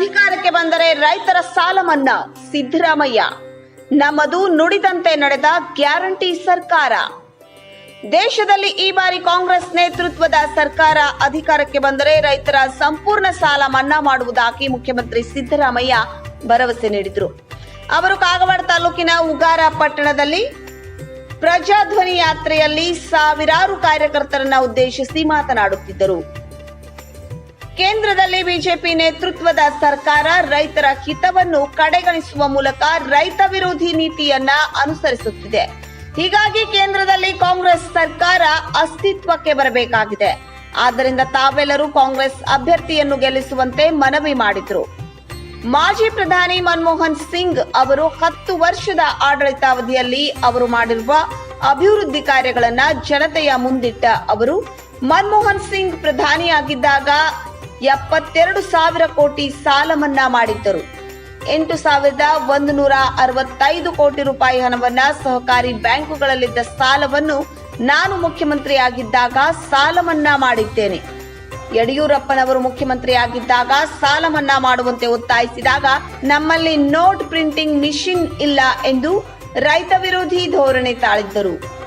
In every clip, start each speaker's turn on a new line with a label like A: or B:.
A: ಅಧಿಕಾರಕ್ಕೆ ಬಂದರೆ ರೈತರ ಸಾಲ ಮನ್ನಾ ಸಿದ್ದರಾಮಯ್ಯ. ನಮ್ಮದು ನುಡಿದಂತೆ ನಡೆದ ಗ್ಯಾರಂಟಿ ಸರ್ಕಾರ. ದೇಶದಲ್ಲಿ ಈ ಬಾರಿ ಕಾಂಗ್ರೆಸ್ ನೇತೃತ್ವದ ಸರ್ಕಾರ ಅಧಿಕಾರಕ್ಕೆ ಬಂದರೆ ರೈತರ ಸಂಪೂರ್ಣ ಸಾಲ ಮನ್ನಾ ಮಾಡುವುದಾಗಿ ಮುಖ್ಯಮಂತ್ರಿ ಸಿದ್ದರಾಮಯ್ಯ ಭರವಸೆ ನೀಡಿದರು. ಅವರು ಕಾಗವಾಡ ತಾಲೂಕಿನ ಉಗಾರ ಪಟ್ಟಣದಲ್ಲಿ ಪ್ರಜಾಧ್ವನಿ ಯಾತ್ರೆಯಲ್ಲಿ ಸಾವಿರಾರು ಕಾರ್ಯಕರ್ತರನ್ನ ಉದ್ದೇಶಿಸಿ ಮಾತನಾಡುತ್ತಿದ್ದರು. ಕೇಂದ್ರದಲ್ಲಿ ಬಿಜೆಪಿ ನೇತೃತ್ವದ ಸರ್ಕಾರ ರೈತರ ಹಿತವನ್ನು ಕಡೆಗಣಿಸುವ ಮೂಲಕ ರೈತ ವಿರೋಧಿ ನೀತಿಯನ್ನ ಅನುಸರಿಸುತ್ತಿದೆ. ಹೀಗಾಗಿ ಕೇಂದ್ರದಲ್ಲಿ ಕಾಂಗ್ರೆಸ್ ಸರ್ಕಾರ ಅಸ್ತಿತ್ವಕ್ಕೆ ಬರಬೇಕಾಗಿದೆ. ಆದ್ದರಿಂದ ತಾವೆಲ್ಲರೂ ಕಾಂಗ್ರೆಸ್ ಅಭ್ಯರ್ಥಿಯನ್ನು ಗೆಲ್ಲಿಸುವಂತೆ ಮನವಿ ಮಾಡಿದ್ರು. ಮಾಜಿ ಪ್ರಧಾನಿ ಮನಮೋಹನ್ ಸಿಂಗ್ ಅವರು ಹತ್ತು ವರ್ಷದ ಆಡಳಿತಾವಧಿಯಲ್ಲಿ ಅವರು ಮಾಡಿರುವ ಅಭಿವೃದ್ಧಿ ಕಾರ್ಯಗಳನ್ನ ಜನತೆಯ ಮುಂದಿಟ್ಟ ಅವರು. ಮನಮೋಹನ್ ಸಿಂಗ್ ಪ್ರಧಾನಿಯಾಗಿದ್ದಾಗ ಎಪ್ಪತ್ತೆರಡು ಸಾವಿರ ಕೋಟಿ ಸಾಲ ಮನ್ನಾ ಮಾಡಿದ್ದರು. ಎಂಟು ಸಾವಿರದ ಒಂದು ನೂರ ಅರವತ್ತೈದು ಕೋಟಿ ರೂಪಾಯಿ ಹಣವನ್ನ ಸಹಕಾರಿ ಬ್ಯಾಂಕುಗಳಲ್ಲಿದ್ದ ಸಾಲವನ್ನು ನಾನು ಮುಖ್ಯಮಂತ್ರಿಯಾಗಿದ್ದಾಗ ಸಾಲ ಮನ್ನಾ ಮಾಡಿದ್ದೇನೆ. ಯಡಿಯೂರಪ್ಪನವರು ಮುಖ್ಯಮಂತ್ರಿಯಾಗಿದ್ದಾಗ ಸಾಲ ಮನ್ನಾ ಮಾಡುವಂತೆ ಒತ್ತಾಯಿಸಿದಾಗ ನಮ್ಮಲ್ಲಿ ನೋಟ್ ಪ್ರಿಂಟಿಂಗ್ ಮಿಷಿನ್ ಇಲ್ಲ ಎಂದು ರೈತ ವಿರೋಧಿ ಧೋರಣೆ ತಾಳಿದ್ದರು.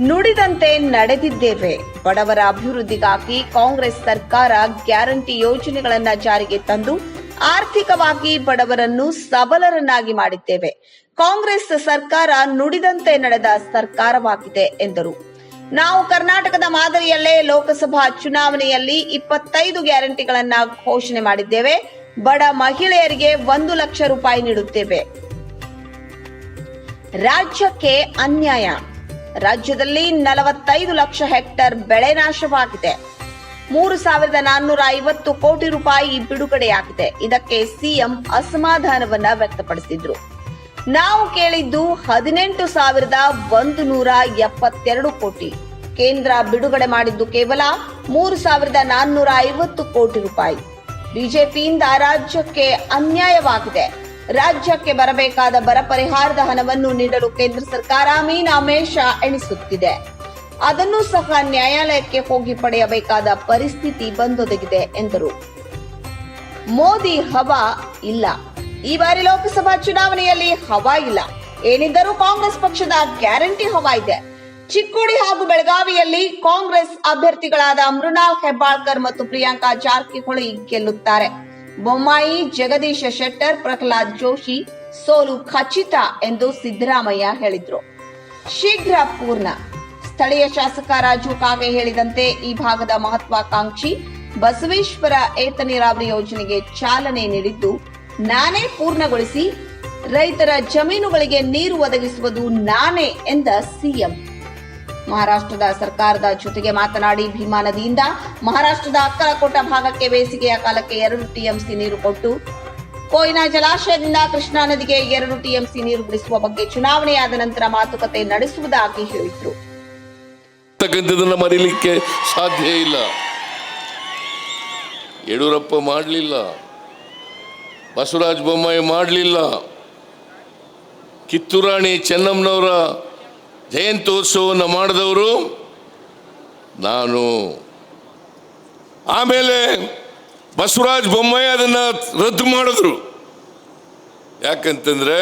A: ನುಡಿದಂತೆ ನಡೆದಿದ್ದೇವೆ. ಬಡವರ ಅಭಿವೃದ್ಧಿಗಾಗಿ ಕಾಂಗ್ರೆಸ್ ಸರ್ಕಾರ ಗ್ಯಾರಂಟಿ ಯೋಜನೆಗಳನ್ನು ಜಾರಿಗೆ ತಂದು ಆರ್ಥಿಕವಾಗಿ ಬಡವರನ್ನು ಸಬಲರನ್ನಾಗಿ ಮಾಡಿದ್ದೇವೆ. ಕಾಂಗ್ರೆಸ್ ಸರ್ಕಾರ ನುಡಿದಂತೆ ನಡೆದ ಸರ್ಕಾರವಾಗಿದೆ ಎಂದರು. ನಾವು ಕರ್ನಾಟಕದ ಮಾದರಿಯಲ್ಲೇ ಲೋಕಸಭಾ ಚುನಾವಣೆಯಲ್ಲಿ ಇಪ್ಪತ್ತೈದು ಗ್ಯಾರಂಟಿಗಳನ್ನ ಘೋಷಣೆ ಮಾಡಿದ್ದೇವೆ. ಬಡ ಮಹಿಳೆಯರಿಗೆ ಒಂದು ಲಕ್ಷ ರೂಪಾಯಿ ನೀಡುತ್ತೇವೆ. ರಾಜ್ಯಕ್ಕೆ ಅನ್ಯಾಯ. ರಾಜ್ಯದಲ್ಲಿ ನಲವತ್ತೈದು ಲಕ್ಷ ಹೆಕ್ಟರ್ ಬೆಳೆ ನಾಶವಾಗಿದೆ. ಮೂರು ಸಾವಿರದ ನಾನ್ನೂರ ಐವತ್ತು ಕೋಟಿ ರೂಪಾಯಿ ಬಿಡುಗಡೆಯಾಗಿದೆ. ಇದಕ್ಕೆ ಸಿಎಂ ಅಸಮಾಧಾನವನ್ನ ವ್ಯಕ್ತಪಡಿಸಿದ್ರು. ನಾವು ಕೇಳಿದ್ದು ಹದಿನೆಂಟು ಸಾವಿರದ ಒಂದು ನೂರ ಎಪ್ಪತ್ತೆರಡು ಕೋಟಿ. ಕೇಂದ್ರ ಬಿಡುಗಡೆ ಮಾಡಿದ್ದು ಕೇವಲ ಮೂರು ಸಾವಿರದ ನಾನ್ನೂರ ಐವತ್ತು ಕೋಟಿ ರೂಪಾಯಿ. ಬಿಜೆಪಿಯಿಂದ ರಾಜ್ಯಕ್ಕೆ ಅನ್ಯಾಯವಾಗಿದೆ. ರಾಜ್ಯಕ್ಕೆ ಬರಬೇಕಾದ ಬರ ಪರಿಹಾರದ ಹಣವನ್ನು ನೀಡಲು ಕೇಂದ್ರ ಸರ್ಕಾರ ಮೀನಾಮೇಷ ಎಣಿಸುತ್ತಿದೆ. ಅದನ್ನು ಸಹ ನ್ಯಾಯಾಲಯಕ್ಕೆ ಹೋಗಿ ಪಡೆಯಬೇಕಾದ ಪರಿಸ್ಥಿತಿ ಬಂದೊದಗಿದೆ, ಎಂದರು. ಮೋದಿ ಹವಾ ಇಲ್ಲ. ಈ ಬಾರಿ ಲೋಕಸಭಾ ಚುನಾವಣೆಯಲ್ಲಿ ಹವಾ ಇಲ್ಲ. ಏನಿದ್ದರೂ ಕಾಂಗ್ರೆಸ್ ಪಕ್ಷದ ಗ್ಯಾರಂಟಿ ಹವಾ ಇದೆ. ಚಿಕ್ಕೋಡಿ ಹಾಗೂ ಬೆಳಗಾವಿಯಲ್ಲಿ ಕಾಂಗ್ರೆಸ್ ಅಭ್ಯರ್ಥಿಗಳಾದ ಮೃಣಾಲ್ ಹೆಬ್ಬಾಳ್ಕರ್ ಮತ್ತು ಪ್ರಿಯಾಂಕಾ ಜಾರಕಿಹೊಳಿ ಗೆಲ್ಲುತ್ತಾರೆ. ಬೊಮ್ಮಾಯಿ, ಜಗದೀಶ ಶೆಟ್ಟರ್, ಪ್ರಹ್ಲಾದ್ ಜೋಶಿ, ಸೋಲು ಖಚಿತ ಎಂದು ಸಿದ್ದರಾಮಯ್ಯ ಹೇಳಿದ್ರು. ಶೀಘ್ರ ಪೂರ್ಣ. ಸ್ಥಳೀಯ ಶಾಸಕ ರಾಜು ಕಾಗೆ ಹೇಳಿದಂತೆ ಈ ಭಾಗದ ಮಹತ್ವಾಕಾಂಕ್ಷಿ ಬಸವೇಶ್ವರ ಏತ ನೀರಾವರಿ ಯೋಜನೆಗೆ ಚಾಲನೆ ನೀಡಿದ್ದು, ನಾನೇ ಪೂರ್ಣಗೊಳಿಸಿ ರೈತರ ಜಮೀನುಗಳಿಗೆ ನೀರು ಒದಗಿಸುವುದು ನಾನೇ ಎಂದ ಸಿಎಂ. ಮಹಾರಾಷ್ಟ್ರದ ಸರ್ಕಾರದ ಜೊತೆಗೆ ಮಾತನಾಡಿ ಭೀಮಾ ನದಿಯಿಂದ ಮಹಾರಾಷ್ಟ್ರದ ಅಕ್ಕಲಕೋಟ ಭಾಗಕ್ಕೆ ಬೇಸಿಗೆಯ ಕಾಲಕ್ಕೆ ಎರಡು ಟಿಎಂಸಿ ನೀರು ಕೊಟ್ಟು ಕೋಯ್ನಾ ಜಲಾಶಯದಿಂದ ಕೃಷ್ಣಾ ನದಿಗೆ ಎರಡು ಟಿಎಂಸಿ ನೀರು ಬಿಡಿಸುವ ಬಗ್ಗೆ ಚುನಾವಣೆಯಾದ ನಂತರ ಮಾತುಕತೆ ನಡೆಸುವುದಾಗಿ ಹೇಳಿದ್ರು.
B: ಮರೀಲಿಕ್ಕೆ ಸಾಧ್ಯ ಇಲ್ಲ. ಯಡಿಯೂರಪ್ಪ ಮಾಡಲಿಲ್ಲ. ಬಸವರಾಜ ಬೊಮ್ಮಾಯಿ ಮಾಡಲಿಲ್ಲ. ಕಿತ್ತೂರಾಣಿ ಚೆನ್ನಮ್ಮನವರ ಜಯಂತ್ಯೋತ್ಸವವನ್ನು ಮಾಡಿದವರು ನಾನು. ಆಮೇಲೆ ಬಸವರಾಜ ಬೊಮ್ಮಾಯಿ ಅದನ್ನು ರದ್ದು ಮಾಡಿದ್ರು. ಯಾಕಂತಂದರೆ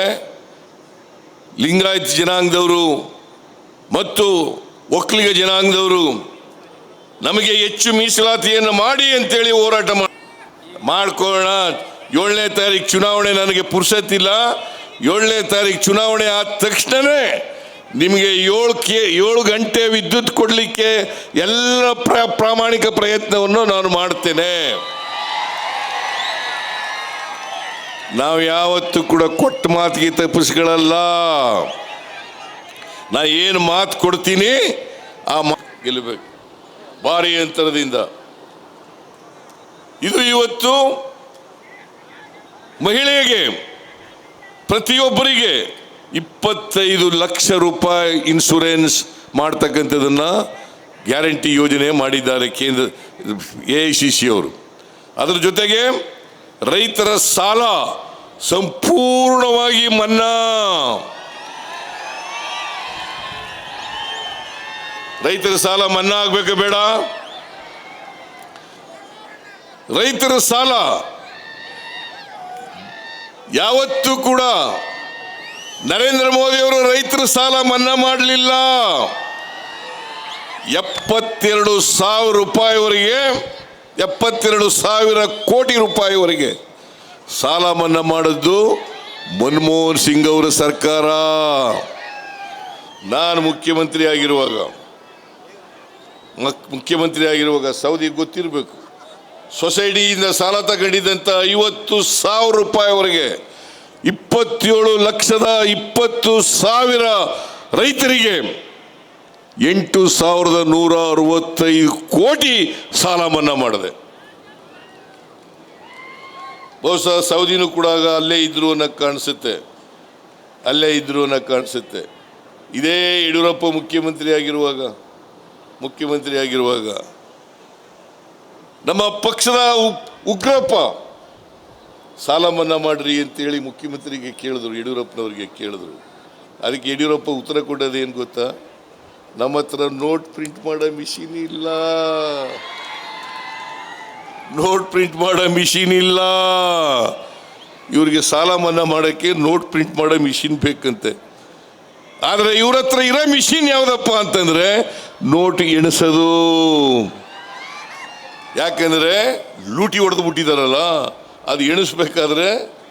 B: ಲಿಂಗಾಯತ ಜನಾಂಗದವರು ಮತ್ತು ಒಕ್ಕಲಿಗ ಜನಾಂಗದವರು ನಮಗೆ ಹೆಚ್ಚು ಮೀಸಲಾತಿಯನ್ನು ಮಾಡಿ ಅಂತೇಳಿ ಹೋರಾಟ ಮಾಡಿ, ಮಾಡ್ಕೊಳ್ಳೋಣ. ಏಳನೇ ತಾರೀಕು ಚುನಾವಣೆ ನನಗೆ ಪುರ್ಸತ್ತಿಲ್ಲ. ಏಳನೇ ತಾರೀಕು ಚುನಾವಣೆ ಆದ ತಕ್ಷಣವೇ ನಿಮಗೆ ಏಳು ಕೆ, ಏಳು ಗಂಟೆ ವಿದ್ಯುತ್ ಕೊಡಲಿಕ್ಕೆ ಎಲ್ಲ ಪ್ರ, ಪ್ರಾಮಾಣಿಕ ಪ್ರಯತ್ನವನ್ನು ನಾನು ಮಾಡ್ತೇನೆ. ನಾವು ಯಾವತ್ತೂ ಕೂಡ ಕೊಟ್ಟ ಮಾತಿಗೆ ತಪ್ಪಿಸ್ಗಳಲ್ಲ. ನಾ ಏನು ಮಾತು ಕೊಡ್ತೀನಿ, ಆ ಮಾತು ಗೆಲ್ಲಬೇಕು ಭಾರಿ ಅಂತರದಿಂದ. ಇದು ಇವತ್ತು ಮಹಿಳೆಗೆ ಪ್ರತಿಯೊಬ್ಬರಿಗೆ ಇಪ್ಪತ್ತೈದು ಲಕ್ಷ ರೂಪಾಯಿ ಇನ್ಶೂರೆನ್ಸ್ ಮಾಡ್ತಕ್ಕಂಥದ್ದನ್ನು ಗ್ಯಾರಂಟಿ ಯೋಜನೆ ಮಾಡಿದ್ದಾರೆ ಕೇಂದ್ರ ಎ ಐ ಸಿ ಸಿ ಅವರು. ಅದರ ಜೊತೆಗೆ ರೈತರ ಸಾಲ ಸಂಪೂರ್ಣವಾಗಿ ಮನ್ನಾ. ರೈತರ ಸಾಲ ಮನ್ನಾ ಆಗ್ಬೇಕು ಬೇಡ. ರೈತರ ಸಾಲ ಯಾವತ್ತೂ ಕೂಡ ನರೇಂದ್ರ ಮೋದಿ ಅವರು ರೈತರ ಸಾಲ ಮನ್ನಾ ಮಾಡಲಿಲ್ಲ. ಎಪ್ಪತ್ತೆರಡು ಸಾವಿರ ರೂಪಾಯಿವರೆಗೆ, ಎಪ್ಪತ್ತೆರಡು ಸಾವಿರ ಕೋಟಿ ರೂಪಾಯಿವರೆಗೆ ಸಾಲ ಮನ್ನಾ ಮಾಡಿದ್ದು ಮನಮೋಹನ್ ಸಿಂಗ್ ಅವರ ಸರ್ಕಾರ. ನಾನು ಮುಖ್ಯಮಂತ್ರಿ ಆಗಿರುವಾಗ ಮುಖ್ಯಮಂತ್ರಿ ಆಗಿರುವಾಗ ಸೌದಿ ಗೊತ್ತಿರಬೇಕು. ಸೊಸೈಟಿಯಿಂದ ಸಾಲ ತಗೊಂಡಿದ್ದಂಥ ಐವತ್ತು ಸಾವಿರ ರೂಪಾಯಿವರೆಗೆ ಇಪ್ಪತ್ತೇಳು ಲಕ್ಷದ ಇಪ್ಪತ್ತು ಸಾವಿರ ರೈತರಿಗೆ ಎಂಟು ಸಾವಿರದ ನೂರ ಅರವತ್ತೈದು ಕೋಟಿ ಸಾಲ ಮನ್ನಾ ಮಾಡಿದೆ. ಬಹುಶಃ ಸೌದಿನೂ ಕೂಡ ಅಲ್ಲೇ ಇದ್ರು ಅನ್ನೋಕ್ಕೆ ಕಾಣಿಸುತ್ತೆ. ಅಲ್ಲೇ ಇದ್ರು ಅನ್ನೋಕ್ಕೆ ಕಾಣಿಸುತ್ತೆ. ಇದೇ ಯಡಿಯೂರಪ್ಪ ಮುಖ್ಯಮಂತ್ರಿ ಆಗಿರುವಾಗ ಮುಖ್ಯಮಂತ್ರಿ ಆಗಿರುವಾಗ ನಮ್ಮ ಪಕ್ಷದ ಉಗ್ರಪ್ಪ ಸಾಲ ಮನ್ನಾ ಮಾಡ್ರಿ ಅಂತೇಳಿ ಮುಖ್ಯಮಂತ್ರಿಗೆ ಕೇಳಿದ್ರು, ಯಡಿಯೂರಪ್ಪನವ್ರಿಗೆ ಕೇಳಿದ್ರು. ಅದಕ್ಕೆ ಯಡಿಯೂರಪ್ಪ ಉತ್ತರ ಕೊಡೋದೇನು ಗೊತ್ತಾ? ನಮ್ಮ ಹತ್ರ ನೋಟ್ ಪ್ರಿಂಟ್ ಮಾಡೋ ಮಿಷಿನ್ ಇಲ್ಲ. ನೋಟ್ ಪ್ರಿಂಟ್ ಮಾಡೋ ಮಿಷಿನ್ ಇಲ್ಲ. ಇವರಿಗೆ ಸಾಲ ಮನ್ನಾ ಮಾಡೋಕ್ಕೆ ನೋಟ್ ಪ್ರಿಂಟ್ ಮಾಡೋ ಮಿಷಿನ್ ಬೇಕಂತೆ. ಆದರೆ ಇವ್ರ ಹತ್ರ ಇರೋ ಮಿಷಿನ್ ಯಾವುದಪ್ಪ ಅಂತಂದರೆ ನೋಟ್ ಎಣಿಸೋದು. ಯಾಕಂದರೆ ಲೂಟಿ ಹೊಡೆದು ಬಿಟ್ಟಿದಾರಲ್ಲ? ಅದು ಎಣಿಸ್ಬೇಕಾದ್ರೆ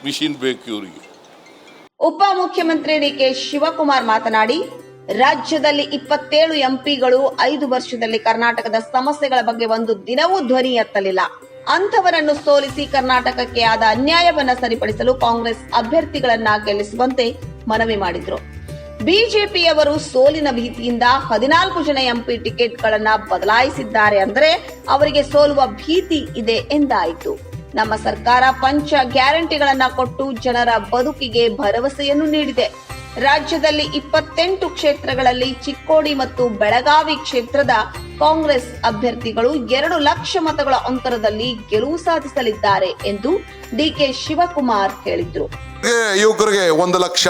B: ಮಿಷಿನ್ ಬೇಕು ಇವರಿಗೆ.
A: ಉಪ ಮುಖ್ಯಮಂತ್ರಿ ಡಿ ಕೆ ಶಿವಕುಮಾರ್ ಮಾತನಾಡಿ, ರಾಜ್ಯದಲ್ಲಿ ಇಪ್ಪತ್ತೇಳು ಎಂಪಿಗಳು ಐದು ವರ್ಷದಲ್ಲಿ ಕರ್ನಾಟಕದ ಸಮಸ್ಯೆಗಳ ಬಗ್ಗೆ ಒಂದು ದಿನವೂ ಧ್ವನಿ ಎತ್ತಲಿಲ್ಲ. ಅಂಥವರನ್ನು ಸೋಲಿಸಿ ಕರ್ನಾಟಕಕ್ಕೆ ಆದ ಅನ್ಯಾಯವನ್ನ ಸರಿಪಡಿಸಲು ಕಾಂಗ್ರೆಸ್ ಅಭ್ಯರ್ಥಿಗಳನ್ನ ಗೆಲ್ಲಿಸುವಂತೆ ಮನವಿ ಮಾಡಿದ್ರು. ಬಿಜೆಪಿಯವರು ಸೋಲಿನ ಭೀತಿಯಿಂದ ಹದಿನಾಲ್ಕು ಜನ ಎಂಪಿ ಟಿಕೆಟ್ಗಳನ್ನ ಬದಲಾಯಿಸಿದ್ದಾರೆ ಅಂದರೆ ಅವರಿಗೆ ಸೋಲುವ ಭೀತಿ ಇದೆ ಎಂದಾಯಿತು. ನಮ್ಮ ಸರ್ಕಾರ ಪಂಚ ಗ್ಯಾರಂಟಿಗಳನ್ನ ಕೊಟ್ಟು ಜನರ ಬದುಕಿಗೆ ಭರವಸೆಯನ್ನು ನೀಡಿದೆ. ರಾಜ್ಯದಲ್ಲಿ ಇಪ್ಪತ್ತೆಂಟು ಕ್ಷೇತ್ರಗಳಲ್ಲಿ ಚಿಕ್ಕೋಡಿ ಮತ್ತು ಬೆಳಗಾವಿ ಕ್ಷೇತ್ರದ ಕಾಂಗ್ರೆಸ್ ಅಭ್ಯರ್ಥಿಗಳು ಎರಡು ಲಕ್ಷ ಮತಗಳ ಅಂತರದಲ್ಲಿ ಗೆಲುವು ಸಾಧಿಸಲಿದ್ದಾರೆ ಎಂದು ಡಿಕೆ ಶಿವಕುಮಾರ್ ಹೇಳಿದರು.
C: ಯುವಕರಿಗೆ ಒಂದು ಲಕ್ಷ.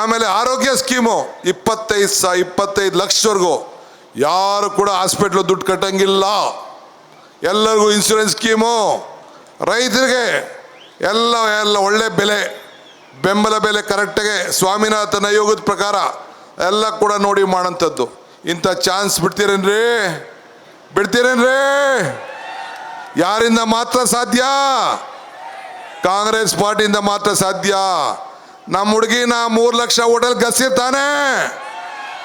C: ಆಮೇಲೆ ಆರೋಗ್ಯ ಸ್ಕೀಮು ಇಪ್ಪತ್ತೈದು ಸ, ಇಪ್ಪತ್ತೈದು ಲಕ್ಷವರೆಗೂ. ಯಾರು ಕೂಡ ಹಾಸ್ಪಿಟ್ಲು ದುಡ್ಡು ಕಟ್ಟಂಗಿಲ್ಲ. ಎಲ್ಲರಿಗೂ ಇನ್ಶೂರೆನ್ಸ್ ಸ್ಕೀಮು. ರೈತರಿಗೆ ಎಲ್ಲ ಎಲ್ಲ ಒಳ್ಳೆ ಬೆಲೆ, ಬೆಂಬಲ ಬೆಲೆ ಕರೆಕ್ಟಾಗೆ ಸ್ವಾಮಿನಾಥನ ಯೋಗದ ಪ್ರಕಾರ ಎಲ್ಲ ಕೂಡ ನೋಡಿ ಮಾಡೋಂಥದ್ದು ಇಂಥ ಚಾನ್ಸ್ ಬಿಡ್ತೀರೇನ್ರಿ? ಬಿಡ್ತೀರೇನ್ರಿ? ಯಾರಿಂದ ಮಾತ್ರ ಸಾಧ್ಯ? ಕಾಂಗ್ರೆಸ್ ಪಾರ್ಟಿಯಿಂದ ಮಾತ್ರ ಸಾಧ್ಯ. ನಮ್ಮ ಹುಡುಗಿನ ಮೂರು ಲಕ್ಷ ಹೋಟೆಲ್ ಗಸಿರ್ತಾನೆ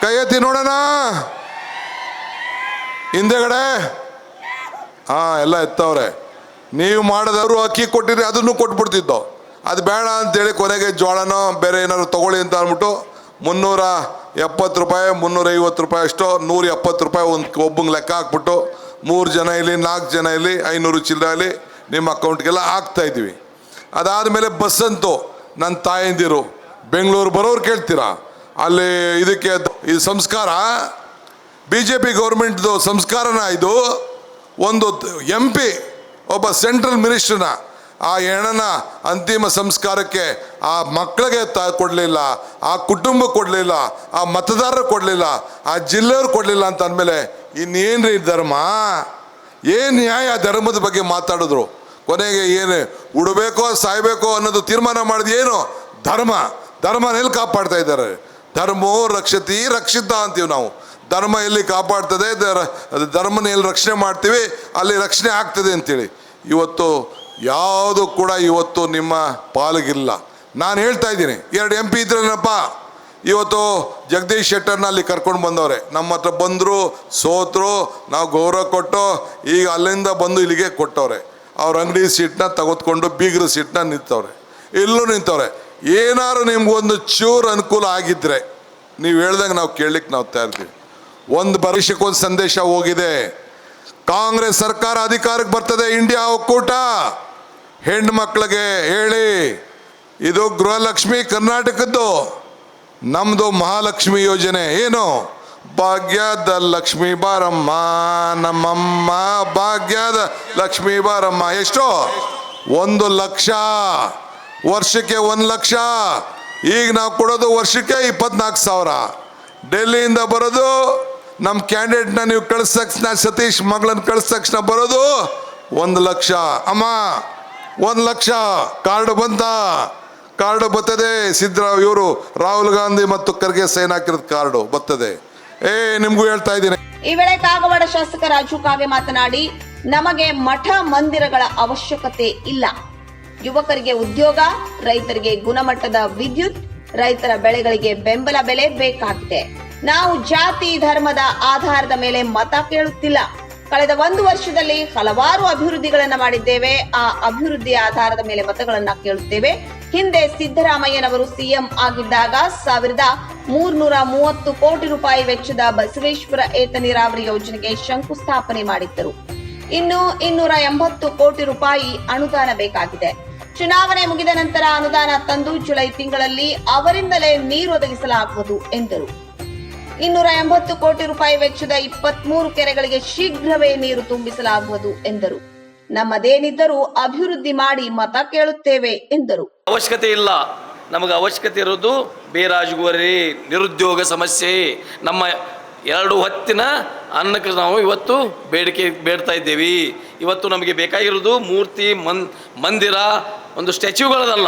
C: ಕೈ ಎತ್ತಿ ನೋಡೋಣ. ಹಿಂದೆಗಡೆ. ಹಾ, ಎಲ್ಲ ಎತ್ತವ್ರೆ. ನೀವು ಮಾಡಿದವರು ಅಕ್ಕಿ ಕೊಟ್ಟಿರಿ ಅದನ್ನು ಕೊಟ್ಬಿಡ್ತಿದ್ದೋ. ಅದು ಬೇಡ ಅಂತೇಳಿ ಕೊನೆಗೆ ಜೋಳನೋ ಬೇರೆ ಏನಾದ್ರು ತಗೊಳ್ಳಿ ಅಂತ ಅಂದ್ಬಿಟ್ಟು ಮುನ್ನೂರ ಎಪ್ಪತ್ತು ರೂಪಾಯಿ, ಮುನ್ನೂರ ಐವತ್ತು ರೂಪಾಯಿ ಅಷ್ಟೋ, ನೂರ ಎಪ್ಪತ್ತು ರೂಪಾಯಿ ಒಂದು ಒಬ್ಬಂಗೆ ಲೆಕ್ಕ ಹಾಕ್ಬಿಟ್ಟು ಮೂರು ಜನ ಇಲ್ಲಿ ನಾಲ್ಕು ಜನ ಇಲ್ಲಿ ಐನೂರು ಚಿಲ್ಲರೆ ಇಲ್ಲಿ ನಿಮ್ಮ ಅಕೌಂಟ್ಗೆಲ್ಲ ಹಾಕ್ತಾ ಇದ್ದೀವಿ. ಅದಾದಮೇಲೆ ಬಸ್ ಅಂತೂ ನನ್ನ ತಾಯಂದಿರು, ಬೆಂಗಳೂರು ಬರೋರು ಕೇಳ್ತೀರಾ? ಅಲ್ಲಿ ಇದಕ್ಕೆ ಇದು ಸಂಸ್ಕಾರ, ಬಿ ಜೆ ಪಿ ಗೌರ್ಮೆಂಟ್ದು ಸಂಸ್ಕಾರನ ಇದು, ಒಂದು ಎಂ ಪಿ ಒಬ್ಬ ಸೆಂಟ್ರಲ್ ಮಿನಿಸ್ಟರ್ನ ಆ ಹೆಣನ ಅಂತಿಮ ಸಂಸ್ಕಾರಕ್ಕೆ ಆ ಮಕ್ಕಳಿಗೆ ತ ಕೊಡಲಿಲ್ಲ, ಆ ಕುಟುಂಬ ಕೊಡಲಿಲ್ಲ, ಆ ಮತದಾರರು ಕೊಡಲಿಲ್ಲ, ಆ ಜಿಲ್ಲೆಯವ್ರು ಕೊಡಲಿಲ್ಲ ಅಂತ ಅಂದಮೇಲೆ ರೀ ಧರ್ಮ? ಏನು ನ್ಯಾಯ ಧರ್ಮದ ಬಗ್ಗೆ ಮಾತಾಡಿದ್ರು? ಕೊನೆಗೆ ಏನು ಉಡಬೇಕೋ ಸಾಯ್ಬೇಕೋ ಅನ್ನೋದು ತೀರ್ಮಾನ ಮಾಡಿದ ಏನು? ಧರ್ಮ. ಎಲ್ಲಿ ಕಾಪಾಡ್ತಾ ಇದ್ದಾರೆ? ಧರ್ಮೋ ರಕ್ಷತಿ ರಕ್ಷಿತ ಅಂತೀವಿ ನಾವು. ಧರ್ಮ ಎಲ್ಲಿ ಕಾಪಾಡ್ತದೆ ಧರ್ಮನ ಎಲ್ಲಿ ರಕ್ಷಣೆ ಮಾಡ್ತೀವಿ, ಅಲ್ಲಿ ರಕ್ಷಣೆ ಆಗ್ತದೆ ಅಂತೇಳಿ. ಇವತ್ತು ಯಾವುದು ಕೂಡ ಇವತ್ತು ನಿಮ್ಮ ಪಾಲಿಗಿಲ್ಲ. ನಾನು ಹೇಳ್ತಾ ಇದ್ದೀನಿ, ಎರಡು ಎಂ ಪಿ ಇದ್ರೇನಪ್ಪ ಇವತ್ತು ಜಗದೀಶ್ ಶೆಟ್ಟರ್ನ ಅಲ್ಲಿ ಕರ್ಕೊಂಡು ಬಂದವ್ರೆ. ನಮ್ಮ ಹತ್ರ ಬಂದರು, ಸೋತರು, ನಾವು ಗೌರವ ಕೊಟ್ಟು, ಈಗ ಅಲ್ಲಿಂದ ಬಂದು ಇಲ್ಲಿಗೆ ಕೊಟ್ಟವ್ರೆ. ಅವ್ರ ಅಂಗಡಿ ಸೀಟ್ನ ತೆಗೆದುಕೊಂಡು ಬೀಗರ ಸೀಟ್ನ ನಿಂತವ್ರೆ. ಎಲ್ಲೂ ನಿಂತವ್ರೆ. ಏನಾದ್ರು ನಿಮ್ಗೊಂದು ಚೂರು ಅನುಕೂಲ ಆಗಿದ್ರೆ, ನೀವು ಹೇಳ್ದಂಗೆ ನಾವು ಕೇಳಲಿಕ್ಕೆ ನಾವು ತಯಾರಿದ್ದೀವಿ. ಒಂದು ಭವಿಷ್ಯಕ್ಕೊಂದು ಸಂದೇಶ ಹೋಗಿದೆ. ಕಾಂಗ್ರೆಸ್ ಸರ್ಕಾರ ಅಧಿಕಾರಕ್ಕೆ ಬರ್ತದೆ, ಇಂಡಿಯಾ ಒಕ್ಕೂಟ. ಹೆಣ್ಣು ಮಕ್ಕಳಿಗೆ ಹೇಳಿ, ಇದು ಗೃಹಲಕ್ಷ್ಮಿ ಕರ್ನಾಟಕದ್ದು ನಮ್ಮದು ಮಹಾಲಕ್ಷ್ಮಿ ಯೋಜನೆ. ಏನು? ಭಾಗ್ಯದ ಲಕ್ಷ್ಮೀ ಬಾರಮ್ಮ, ನಮ್ಮಮ್ಮ, ಭಾಗ್ಯದ ಲಕ್ಷ್ಮೀ ಬಾರಮ್ಮ. ಎಷ್ಟು? ಒಂದು ಲಕ್ಷ. ವರ್ಷಕ್ಕೆ ಒಂದು ಲಕ್ಷ. ಈಗ ನಾವು ಕೊಡೋದು ವರ್ಷಕ್ಕೆ ಇಪ್ಪತ್ನಾಲ್ಕು ಸಾವಿರ. ಡೆಲ್ಲಿಯಿಂದ ಬರೋದು ನಮ್ಮ ಕ್ಯಾಂಡಿಡೇಟ್ನ ನೀವು ಕಳಿಸ್ ತಕ್ಷಣ, ಸತೀಶ್ ಮಗಳನ್ನ ಕಳಿಸ್ ತಕ್ಷಣ ಬರೋದು ಒಂದು ಲಕ್ಷ. ಅಮ್ಮ, ಒಂದು ಲಕ್ಷ. ಕಾರ್ಡ್ ಬಂತ? ಕಾರ್ಡ್ ಬತ್ತದೆ ಸಿದ್ರ ಇವರು ರಾಹುಲ್ ಗಾಂಧಿ ಮತ್ತು ಖರ್ಗೆ ಸೈನ್ ಹಾಕಿರೋದು ಕಾರ್ಡು ಬತ್ತದೆ ಏ, ನಿಮ್ಗೂ ಹೇಳ್ತಾ ಇದ್ದೀನಿ.
A: ಈ ವೇಳೆ ಕಾಗವಾಡ ಶಾಸಕ ರಾಜು ಕಾಗೆ ಮಾತನಾಡಿ, ನಮಗೆ ಮಠ ಮಂದಿರಗಳ ಅವಶ್ಯಕತೆ ಇಲ್ಲ. ಯುವಕರಿಗೆ ಉದ್ಯೋಗ, ರೈತರಿಗೆ ಗುಣಮಟ್ಟದ ವಿದ್ಯುತ್, ರೈತರ ಬೆಳೆಗಳಿಗೆ ಬೆಂಬಲ ಬೆಲೆ ಬೇಕಾಗಿದೆ. ನಾವು ಜಾತಿ ಧರ್ಮದ ಆಧಾರದ ಮೇಲೆ ಮತ ಕೇಳುತ್ತಿಲ್ಲ. ಕಳೆದ ಒಂದು ವರ್ಷದಲ್ಲಿ ಹಲವಾರು ಅಭಿವೃದ್ಧಿಗಳನ್ನ ಮಾಡಿದ್ದೇವೆ. ಆ ಅಭಿವೃದ್ಧಿ ಆಧಾರದ ಮೇಲೆ ಮತಗಳನ್ನ ಕೇಳುತ್ತೇವೆ. ಹಿಂದೆ ಸಿದ್ದರಾಮಯ್ಯನವರು ಸಿಎಂ ಆಗಿದ್ದಾಗ ಸಾವಿರದ ಮೂರ್ನೂರ ಮೂವತ್ತು ಕೋಟಿ ರೂಪಾಯಿ ವೆಚ್ಚದ ಬಸವೇಶ್ವರ ಏತ ನೀರಾವರಿ ಯೋಜನೆಗೆ ಶಂಕುಸ್ಥಾಪನೆ ಮಾಡಿದ್ದರು. ಇನ್ನು ಇನ್ನೂರ ಎಂಬತ್ತು ಕೋಟಿ ರೂಪಾಯಿ ಅನುದಾನ ಬೇಕಾಗಿದೆ. ಚುನಾವಣೆ ಮುಗಿದ ನಂತರ ಅನುದಾನ ತಂದು ಜುಲೈ ತಿಂಗಳಲ್ಲಿ ಅವರಿಂದಲೇ ನೀರು ಒದಗಿಸಲಾಗುವುದು ಎಂದರು. ಇನ್ನೂರ ಎಂಬತ್ತು ಕೋಟಿ ರೂಪಾಯಿ ವೆಚ್ಚದ ಇಪ್ಪತ್ಮೂರು ಕೆರೆಗಳಿಗೆ ಶೀಘ್ರವೇ ನೀರು ತುಂಬಿಸಲಾಗುವುದು ಎಂದರು. ನಮ್ಮದೇನಿದ್ದರೂ ಅಭಿವೃದ್ಧಿ ಮಾಡಿ ಮತ ಕೇಳುತ್ತೇವೆ ಎಂದರು.
D: ಅವಶ್ಯಕತೆ ಇಲ್ಲ. ನಮಗೆ ಅವಶ್ಯಕತೆ ಇರೋದು ಬೇರಾಜುಗೋರಿ ನಿರುದ್ಯೋಗ ಸಮಸ್ಯೆ. ನಮ್ಮ ಎರಡು ಹೊತ್ತಿನ ಅನ್ನಕ್ಕೆ ನಾವು ಇವತ್ತು ಬೇಡಿಕೆ ಬೇಡ್ತಾ ಇದ್ದೇವೆ. ಇವತ್ತು ನಮಗೆ ಬೇಕಾಗಿರೋದು ಮೂರ್ತಿ, ಮನ್, ಮಂದಿರ, ಒಂದು ಸ್ಟ್ಯಾಚ್ಯೂಗಳದಲ್ಲ.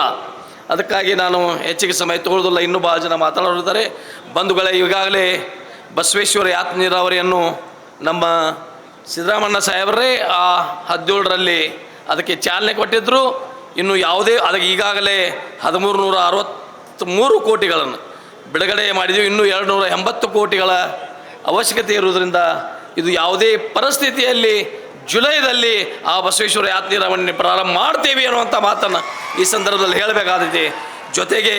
D: ಅದಕ್ಕಾಗಿ ನಾನು ಹೆಚ್ಚಿಗೆ ಸಮಯ ತಗೊಳ್ಳೋದಿಲ್ಲ ಇನ್ನೂ ಭಾಳ ಜನ ಮಾತಾಡೋರಿದ್ದಾರೆ ಬಂಧುಗಳೇ, ಈಗಾಗಲೇ ಬಸವೇಶ್ವರ ಯಾತ್ ನೀರಾವರಿಯನ್ನು ನಮ್ಮ ಸಿದ್ದರಾಮಣ್ಣ ಸಾಹೇಬರೇ ಆ ಹದಿನೇಳರಲ್ಲಿ ಅದಕ್ಕೆ ಚಾಲನೆ ಕೊಟ್ಟಿದ್ದರು ಇನ್ನು ಯಾವುದೇ, ಅದಕ್ಕೆ ಈಗಾಗಲೇ ಹದಿಮೂರು ನೂರ ಅರವತ್ತ್ಮೂರು ಕೋಟಿಗಳನ್ನು ಬಿಡುಗಡೆ ಮಾಡಿದ್ದೀವಿ. ಇನ್ನೂ ಎರಡು ನೂರ ಎಂಬತ್ತು ಕೋಟಿಗಳ ಅವಶ್ಯಕತೆ ಇರುವುದರಿಂದ ಇದು ಯಾವುದೇ ಪರಿಸ್ಥಿತಿಯಲ್ಲಿ ಜುಲೈದಲ್ಲಿ ಆ ಬಸವೇಶ್ವರ ಯಾತ್ರೆ ನೀರಾವರಿಯನ್ನು ಪ್ರಾರಂಭ ಮಾಡ್ತೇವೆ ಅನ್ನುವಂಥ ಮಾತನ್ನು ಈ ಸಂದರ್ಭದಲ್ಲಿ ಹೇಳಬೇಕಾದೈತಿ ಜೊತೆಗೆ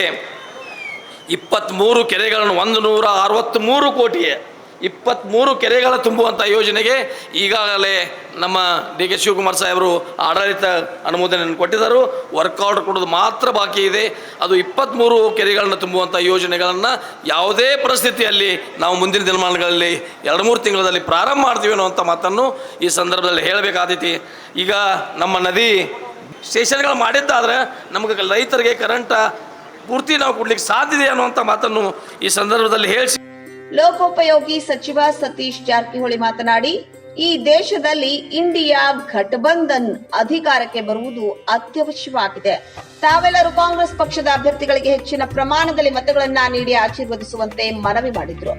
D: ಇಪ್ಪತ್ತ್ಮೂರು ಕೆರೆಗಳನ್ನು ಒಂದು ನೂರ ಅರವತ್ತ್ಮೂರು ಕೋಟಿಗೆ ಇಪ್ಪತ್ತ್ಮೂರು ಕೆರೆಗಳ ತುಂಬುವಂಥ ಯೋಜನೆಗೆ ಈಗಾಗಲೇ ನಮ್ಮ ಡಿ ಕೆ ಶಿವಕುಮಾರ್ ಸಾಹೇಬರು ಆಡಳಿತ ಅನುಮೋದನೆಯನ್ನು ಕೊಟ್ಟಿದ್ದರು. ವರ್ಕ್ ಆರ್ಡರ್ ಕೊಡೋದು ಮಾತ್ರ ಬಾಕಿ ಇದೆ. ಅದು ಇಪ್ಪತ್ತ್ಮೂರು ಕೆರೆಗಳನ್ನು ತುಂಬುವಂಥ ಯೋಜನೆಗಳನ್ನು ಯಾವುದೇ ಪರಿಸ್ಥಿತಿಯಲ್ಲಿ ನಾವು ಮುಂದಿನ ದಿನಮಾನಗಳಲ್ಲಿ ಎರಡು ಮೂರು ತಿಂಗಳಲ್ಲಿ ಪ್ರಾರಂಭ ಮಾಡ್ತೀವಿ ಅನ್ನುವಂಥ ಮಾತನ್ನು ಈ ಸಂದರ್ಭದಲ್ಲಿ ಹೇಳಬೇಕಾದೈತಿ. ಈಗ ನಮ್ಮ ನದಿ ಸ್ಟೇಷನ್ಗಳು ಮಾಡಿದ್ದಾದರೆ ನಮಗೆ ರೈತರಿಗೆ ಕರೆಂಟ ಪೂರ್ತಿ ನಾವು ಕೊಡ್ಲಿಕ್ಕೆ ಸಾಧ್ಯ ಅನ್ನುವಂಥ ಮಾತನ್ನು ಈ ಸಂದರ್ಭದಲ್ಲಿ ಹೇಳಿ
A: ಲೋಕೋಪಯೋಗಿ ಸಚಿವ ಸತೀಶ್ ಜಾರಕಿಹೊಳಿ ಮಾತನಾಡಿ, ಈ ದೇಶದಲ್ಲಿ ಇಂಡಿಯಾ ಘಟಬಂಧನ್ ಅಧಿಕಾರಕ್ಕೆ ಬರುವುದು ಅತ್ಯವಶ್ಯವಾಗಿದೆ. ತಾವೆಲ್ಲರೂ ಕಾಂಗ್ರೆಸ್ ಪಕ್ಷದ ಅಭ್ಯರ್ಥಿಗಳಿಗೆ ಹೆಚ್ಚಿನ ಪ್ರಮಾಣದಲ್ಲಿ ಮತಗಳನ್ನ ನೀಡಿ ಆಶೀರ್ವದಿಸುವಂತೆ ಮನವಿ ಮಾಡಿದ್ರು.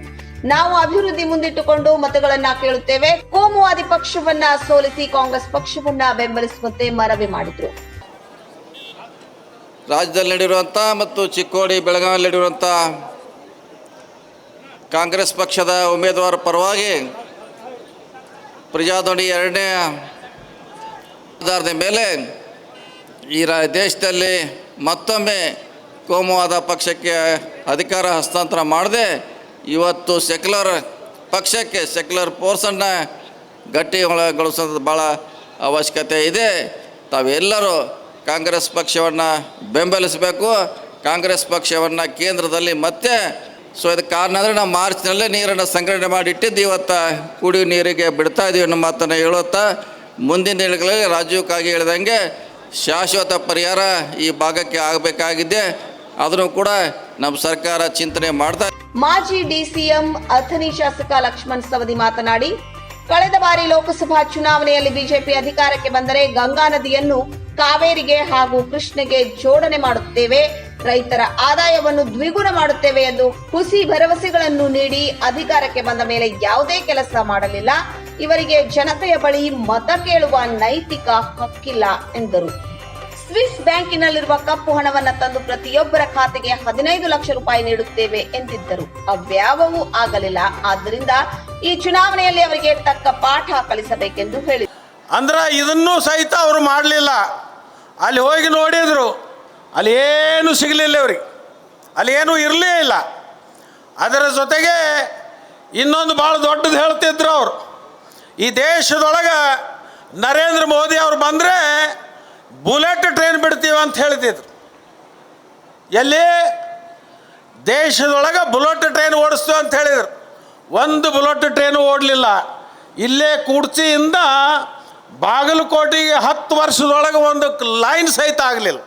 A: ನಾವು ಅಭಿವೃದ್ಧಿ ಮುಂದಿಟ್ಟುಕೊಂಡು ಮತಗಳನ್ನ ಕೇಳುತ್ತೇವೆ. ಕೋಮುವಾದಿ ಪಕ್ಷವನ್ನ ಸೋಲಿಸಿ ಕಾಂಗ್ರೆಸ್ ಪಕ್ಷವನ್ನ ಬೆಂಬಲಿಸುವಂತೆ ಮನವಿ ಮಾಡಿದ್ರು.
E: ರಾಜ್ಯದಲ್ಲಿ ನಡೆಯುವಂಥ ಮತ್ತು ಚಿಕ್ಕೋಡಿ, ಬೆಳಗಾವಿಯಲ್ಲಿ ನಡೆಯುವಂಥ ಕಾಂಗ್ರೆಸ್ ಪಕ್ಷದ ಉಮೇದುವಾರ ಪರವಾಗಿ ಪ್ರಜಾಧ್ವನಿ ಎರಡನೇ ಆಧಾರದ ಮೇಲೆ ಈ ರಾ, ದೇಶದಲ್ಲಿ ಮತ್ತೊಮ್ಮೆ ಕೋಮುವಾದ ಪಕ್ಷಕ್ಕೆ ಅಧಿಕಾರ ಹಸ್ತಾಂತರ ಮಾಡದೆ ಇವತ್ತು ಸೆಕ್ಯುಲರ್ ಪಕ್ಷಕ್ಕೆ ಸೆಕ್ಯುಲರ್ ಫೋರ್ಸನ್ನು ಗಟ್ಟಿಗೊಳಗೊಳಿಸೋದು ಭಾಳ ಅವಶ್ಯಕತೆ ಇದೆ. ತಾವೆಲ್ಲರೂ ಕಾಂಗ್ರೆಸ್ ಪಕ್ಷವನ್ನು ಬೆಂಬಲಿಸಬೇಕು. ಕಾಂಗ್ರೆಸ್ ಪಕ್ಷವನ್ನು ಕೇಂದ್ರದಲ್ಲಿ ಮತ್ತೆ ಸೊ, ಇದಕ್ಕೆ ಕಾರಣ ಅಂದರೆ ನಾವು ಮಾರ್ಚ್ನಲ್ಲೇ ನೀರನ್ನು ಸಂಗ್ರಹಣೆ ಮಾಡಿಟ್ಟಿದ್ದು ಇವತ್ತು ಕುಡಿಯುವ ನೀರಿಗೆ ಬಿಡ್ತಾ ಇದ್ದೀವಿ ಅನ್ನೋ ಮಾತನ್ನು ಹೇಳುತ್ತಾ ಮುಂದಿನ ದಿನಗಳಲ್ಲಿ ರಾಜ್ಯಕ್ಕಾಗಿ ಕಾಗೆ ಹೇಳಿದಂಗೆ ಶಾಶ್ವತ ಪರಿಹಾರ ಈ ಭಾಗಕ್ಕೆ ಆಗಬೇಕಾಗಿದೆ. ಅದನ್ನು ಕೂಡ ನಮ್ಮ ಸರ್ಕಾರ ಚಿಂತನೆ ಮಾಡ್ತಾ
A: ಮಾಜಿ ಡಿಸಿಎಂ ಅಥಣಿ ಶಾಸಕ ಲಕ್ಷ್ಮಣ್ ಸವದಿ ಮಾತನಾಡಿ, ಕಳೆದ ಬಾರಿ ಲೋಕಸಭಾ ಚುನಾವಣೆಯಲ್ಲಿ ಬಿಜೆಪಿ ಅಧಿಕಾರಕ್ಕೆ ಬಂದರೆ ಗಂಗಾ ನದಿಯನ್ನು ಕಾವೇರಿಗೆ ಹಾಗೂ ಕೃಷ್ಣಗೆ ಜೋಡಣೆ ಮಾಡುತ್ತೇವೆ, ರೈತರ ಆದಾಯವನ್ನು ದ್ವಿಗುಣ ಮಾಡುತ್ತೇವೆ ಎಂದು ಹುಸಿ ಭರವಸೆಗಳನ್ನು ನೀಡಿ ಅಧಿಕಾರಕ್ಕೆ ಬಂದ ಮೇಲೆ ಯಾವುದೇ ಕೆಲಸ ಮಾಡಲಿಲ್ಲ. ಇವರಿಗೆ ಜನತೆಯ ಬಳಿ ಮತ ಕೇಳುವ ನೈತಿಕ ಹಕ್ಕಿಲ್ಲ ಎಂದರು. ಸ್ವಿಸ್ ಬ್ಯಾಂಕಿನಲ್ಲಿರುವ ಕಪ್ಪು ಹಣವನ್ನ ತಂದು ಪ್ರತಿಯೊಬ್ಬರ ಖಾತೆಗೆ ಹದಿನೈದು ಲಕ್ಷ ರೂಪಾಯಿ ನೀಡುತ್ತೇವೆ ಎಂದಿದ್ದರು. ಅವ್ಯಾವವೂ ಆಗಲಿಲ್ಲ. ಆದ್ದರಿಂದ ಈ ಚುನಾವಣೆಯಲ್ಲಿ ಅವರಿಗೆ ತಕ್ಕ ಪಾಠ ಕಲಿಸಬೇಕೆಂದು ಹೇಳಿದರು.
F: ಅಂದ್ರೆ ಇದನ್ನೂ ಸಹಿತ ಅವರು ಮಾಡಲಿಲ್ಲ. ಅಲ್ಲಿ ಹೋಗಿ ನೋಡಿದರು. ಅಲ್ಲಿ ಏನು ಸಿಗಲಿಲ್ಲ ಅವ್ರಿಗೆ. ಅಲ್ಲಿ ಏನೂ ಇರಲೇ ಇಲ್ಲ. ಅದರ ಜೊತೆಗೆ ಇನ್ನೊಂದು ಭಾಳ ದೊಡ್ಡದು ಹೇಳ್ತಿದ್ರು ಅವರು. ಈ ದೇಶದೊಳಗೆ ನರೇಂದ್ರ ಮೋದಿ ಅವರು ಬಂದರೆ ಬುಲೆಟ್ ಟ್ರೈನ್ ಬಿಡ್ತೀವಿ ಅಂತ ಹೇಳ್ತಿದ್ರು. ಎಲ್ಲಿ? ದೇಶದೊಳಗೆ ಬುಲೆಟ್ ಟ್ರೈನ್ ಓಡಿಸ್ತು ಅಂತ ಹೇಳಿದರು. ಒಂದು ಬುಲೆಟ್ ಟ್ರೈನು ಓಡಲಿಲ್ಲ. ಇಲ್ಲೇ ಕುಡ್ಚಿಯಿಂದ ಬಾಗಲಕೋಟೆಗೆ ಹತ್ತು ವರ್ಷದೊಳಗೆ ಒಂದು ಲೈನ್ ಸಹಿತ ಆಗಲಿಲ್ಲ.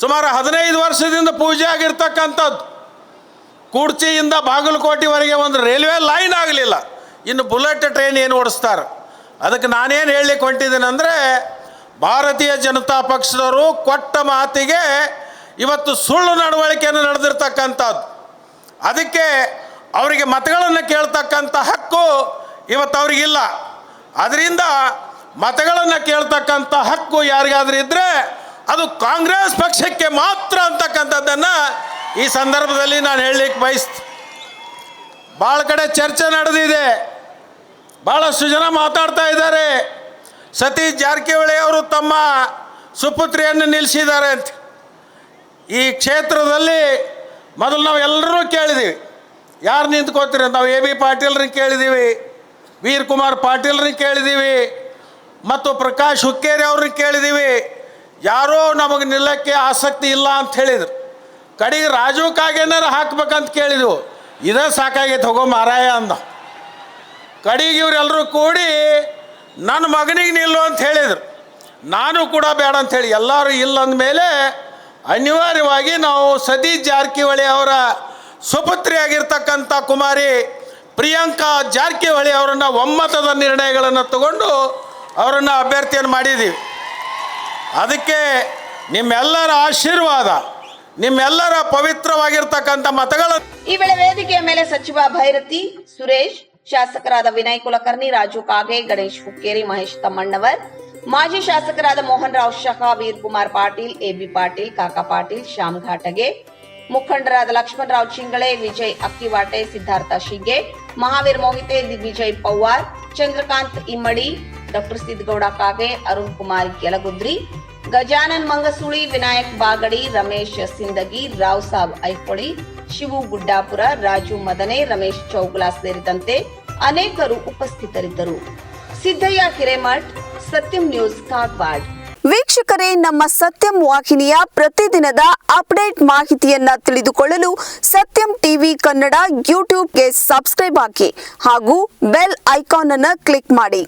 F: ಸುಮಾರು ಹದಿನೈದು ವರ್ಷದಿಂದ ಪೂಜೆ ಆಗಿರ್ತಕ್ಕಂಥದ್ದು. ಕುಡ್ಚಿಯಿಂದ ಬಾಗಲಕೋಟೆವರೆಗೆ ಒಂದು ರೈಲ್ವೆ ಲೈನ್ ಆಗಲಿಲ್ಲ. ಇನ್ನು ಬುಲೆಟ್ ಟ್ರೈನ್ ಏನು ಓಡಿಸ್ತಾರೆ? ಅದಕ್ಕೆ ನಾನೇನು ಹೇಳಲಿಕ್ಕೆ ಹೊಂಟಿದ್ದೀನಿ ಅಂದರೆ ಭಾರತೀಯ ಜನತಾ ಪಕ್ಷದವರು ಕೊಟ್ಟ ಮಾತಿಗೆ ಇವತ್ತು ಸುಳ್ಳು ನಡವಳಿಕೆಯನ್ನು ನಡೆದಿರ್ತಕ್ಕಂಥದ್ದು. ಅದಕ್ಕೆ ಅವರಿಗೆ ಮತಗಳನ್ನು ಕೇಳ್ತಕ್ಕಂಥ ಹಕ್ಕು ಇವತ್ತು ಅವರಿಗಿಲ್ಲ ಅದರಿಂದ ಮತಗಳನ್ನು ಕೇಳ್ತಕ್ಕಂಥ ಹಕ್ಕು ಯಾರಿಗಾದ್ರೂ ಇದ್ದರೆ ಅದು ಕಾಂಗ್ರೆಸ್ ಪಕ್ಷಕ್ಕೆ ಮಾತ್ರ ಅಂತಕ್ಕಂಥದ್ದನ್ನು ಈ ಸಂದರ್ಭದಲ್ಲಿ ನಾನು ಹೇಳಲಿಕ್ಕೆ ಬಯಸ್ತೀನಿ. ಭಾಳ ಕಡೆ ಚರ್ಚೆ ನಡೆದಿದೆ. ಭಾಳಷ್ಟು ಜನ ಮಾತಾಡ್ತಾ ಇದ್ದಾರೆ. ಸತೀಶ್ ಜಾರಕಿಹೊಳಿ ಅವರು ತಮ್ಮ ಸುಪುತ್ರಿಯನ್ನು ನಿಲ್ಲಿಸಿದ್ದಾರೆ ಅಂತ. ಈ ಕ್ಷೇತ್ರದಲ್ಲಿ ಮೊದಲು ನಾವು ಎಲ್ಲರೂ ಕೇಳಿದ್ದೀವಿ ಯಾರು ನಿಂತ್ಕೋತೀರಿ ನಾವು ಎ ಬಿ ಪಾಟೀಲ್ರಿಗೆ ಕೇಳಿದ್ದೀವಿ ವೀರ್ ಕುಮಾರ್ ಪಾಟೀಲ್ರಿಗೆ ಕೇಳಿದ್ದೀವಿ ಮತ್ತು ಪ್ರಕಾಶ್ ಹುಕ್ಕೇರಿ ಅವ್ರಿಗೆ ಕೇಳಿದ್ದೀವಿ ಯಾರೋ ನಮಗೆ ನಿಲ್ಲಕ್ಕೆ ಆಸಕ್ತಿ ಇಲ್ಲ ಅಂತ ಹೇಳಿದರು. ಕಡೆಗೆ ರಾಜು ಕಾಗೇನಾರು ಹಾಕ್ಬೇಕಂತ ಕೇಳಿದ್ವು. ಇದೇ ಸಾಕಾಗೈತೆ ಹೋಗೋ ಮಾರಾಯ ಅಂದ. ಕಡೆಗೆ ಇವರೆಲ್ಲರೂ ಕೂಡಿ ನನ್ನ ಮಗನಿಗೆ ನಿಲ್ಲು ಅಂತ ಹೇಳಿದರು. ನಾನು ಕೂಡ ಬೇಡ ಅಂತ ಹೇಳಿ. ಎಲ್ಲರೂ ಇಲ್ಲ ಅಂದಮೇಲೆ ಅನಿವಾರ್ಯವಾಗಿ ನಾವು ಸತೀಶ್ ಜಾರಕಿಹೊಳಿ ಅವರ ಸುಪುತ್ರಿಯಾಗಿರ್ತಕ್ಕಂಥ ಕುಮಾರಿ ಪ್ರಿಯಾಂಕಾ ಜಾರಕಿಹೊಳಿ ಅವರನ್ನು ಒಮ್ಮತದ ನಿರ್ಣಯಗಳನ್ನು ತಗೊಂಡು ಅವರನ್ನು ಅಭ್ಯರ್ಥಿಯನ್ನು ಮಾಡಿದ್ದೀವಿ. ಅದಕ್ಕೆ ನಿಮ್ಮೆಲ್ಲರ ಆಶೀರ್ವಾದ, ನಿಮ್ಮೆಲ್ಲರ ಪವಿತ್ರವಾಗಿರ್ತಕ್ಕಂಥ ಮತಗಳನ್ನು
A: ಈ ವೇಳೆ ವೇದಿಕೆಯ ಮೇಲೆ ಸಚಿವ ಭೈರತಿ, ಸುರೇಶ್ ಶಾಸಕರಾದ ವಿನಯ್ ಕುಲಕರ್ಣಿ, ರಾಜು ಕಾಗೆ, ಗಣೇಶ್ ಹುಕ್ಕೇರಿ, ಮಹೇಶ್ ತಮ್ಮಣ್ಣವರ್. ಮಾಜಿ ಶಾಸಕರಾದ ಮೋಹನ್ ರಾವ್, ಶಹಾ, ವೀರ್ ಕುಮಾರ್ ಪಾಟೀಲ್ ಎಬಿ ಪಾಟೀಲ್, ಕಾಕಾ ಪಾಟೀಲ್, ಶ್ಯಾಮ್ ಘಾಟಗೆ. ಮುಖಂಡರಾದ ಲಕ್ಷ್ಮಣರಾವ್ ಚಿಂಗಳೆ, ವಿಜಯ್ ಅಕ್ಕಿವಾಟೆ, ಸಿದ್ಧಾರ್ಥ ಶಿಂಗೆ ಮಹಾವೀರ್ ಮೋಹಿತೆ, ದಿಗ್ವಿಜಯ್ ಪವಾರ್ ಚಂದ್ರಕಾಂತ್ ಇಮ್ಮಡಿ, ಡಾಕ್ಟರ್ ಸಿದ್ದಗೌಡ ಕಾಗೆ, ಅರುಣ್ ಕುಮಾರ್ ಯಲಗುದ್ರಿ. ಗಜಾನನ್ ಮಂಗಸೂಳಿ, ವಿನಾಯಕ್ ಬಾಗಡಿ, ರಮೇಶ್ ಸಿಂದಗಿ, ರಾವ್ ಸಾಬ್ ಐಹೊಳಿ ಶಿವು ಗುಡ್ಡಾಪುರ ರಾಜು ಮದನೆ ರಮೇಶ್ ಚೌಗ್ಲಾ ಸೇರಿದಂತೆ ಅನೇಕರು ಉಪಸ್ಥಿತರಿದ್ದರು. ಸಿದ್ದಯ್ಯ ಹಿರೇಮಠ್, ಸತ್ಯಂ ನ್ಯೂಸ್ ಕಾಗವಾಡ್.
G: ವೀಕ್ಷಕರೇ, ನಮ್ಮ ಸತ್ಯಂ ವಾಹಿನಿಯ ಪ್ರತಿದಿನದ ಅಪ್ಡೇಟ್ ಮಾಹಿತಿಯನ್ನ ತಿಳಿದುಕೊಳ್ಳಲು ಸತ್ಯಂ ಟಿವಿ ಕನ್ನಡ ಯೂಟ್ಯೂಬ್ಗೆ ಸಬ್ಸ್ಕ್ರೈಬ್ ಹಾಕಿ ಹಾಗೂ ಬೆಲ್ ಐಕಾನ್ ಅನ್ನು ಕ್ಲಿಕ್ ಮಾಡಿ.